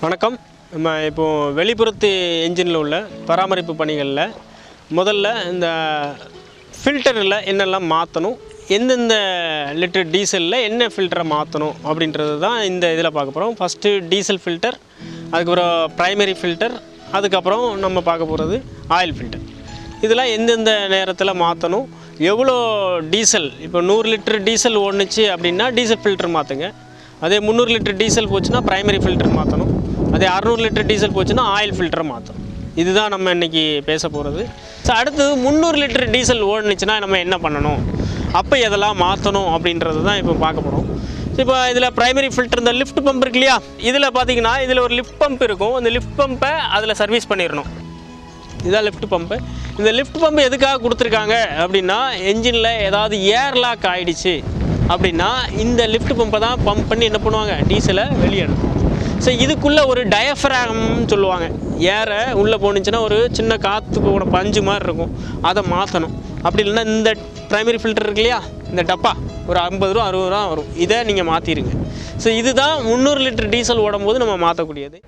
வணக்கம். நம்ம இப்போது வெளிப்புறத்து என்ஜினில் உள்ள பராமரிப்பு பணிகளில் முதல்ல இந்த ஃபில்டரில் என்னெல்லாம் மாற்றணும் எந்தெந்த லிட்டர் டீசலில் என்ன ஃபில்டரை மாற்றணும் அப்படின்றது தான் இந்த இதில் பார்க்க போகிறோம் ஃபஸ்ட்டு டீசல் ஃபில்டர் அதுக்கப்புறம் ப்ரைமரி ஃபில்டர் அதுக்கப்புறம் நம்ம பார்க்க போகிறது ஆயில் ஃபில்டர் இதெல்லாம் எந்தெந்த நேரத்தில் மாற்றணும் எவ்வளோ டீசல் இப்போ நூறு லிட்டர் டீசல் ஓடுனுச்சு அப்படின்னா டீசல் ஃபில்டர் மாற்றுங்க அதே முந்நூறு லிட்டர் டீசல் போச்சுன்னா ப்ரைமரி ஃபில்டர் மாற்றணும் அதே அறநூறு லிட்டர் டீசல் போச்சுன்னா ஆயில் ஃபில்டரை மாற்றணும் இதுதான் நம்ம இன்றைக்கி பேச போகிறது ஸோ அடுத்தது முந்நூறு லிட்டர் டீசல் ஓடுனுச்சுன்னா நம்ம என்ன பண்ணணும்? அப்போ எதெல்லாம் மாற்றணும் அப்படின்றது தான் இப்போ பார்க்க போகிறோம் இப்போ இதில் ப்ரைமரி ஃபில்டர் இந்த லிஃப்ட் பம்ப் இருக்கு இல்லையா? இதில் பார்த்தீங்கன்னா இதில் ஒரு லிஃப்ட் பம்ப் இருக்கும். அந்த லிஃப்ட் பம்பை அதில் சர்வீஸ் பண்ணிடணும். இதுதான் லிஃப்ட் பம்பு இந்த லிஃப்ட் பம்பு எதுக்காக கொடுத்துருக்காங்க அப்படின்னா என்ஜினில் ஏதாவது ஏர் லாக் ஆகிடுச்சு அப்படின்னா இந்த லிஃப்ட் பம்பை தான் பம்ப் பண்ணி என்ன பண்ணுவாங்க? டீசலை வெளியே ஸோ இதுக்குள்ளே ஒரு டயஃப்ராம்னு சொல்லுவாங்க. ஏரை உள்ளே போணுச்சுன்னா ஒரு சின்ன காற்று போன பஞ்சு மாதிரி இருக்கும். அதை மாற்றணும் அப்படி இல்லைன்னா இந்த ப்ரைமரி ஃபில்டர் இருக்கு இல்லையா? இந்த டப்பா. ஒரு ஐம்பது ரூபா அறுபது ரூபா வரும். இதை நீங்கள் மாற்றிடுங்க ஸோ இதுதான் முந்நூறு லிட்டர் டீசல் ஓடும்போது நம்ம மாற்றக்கூடியது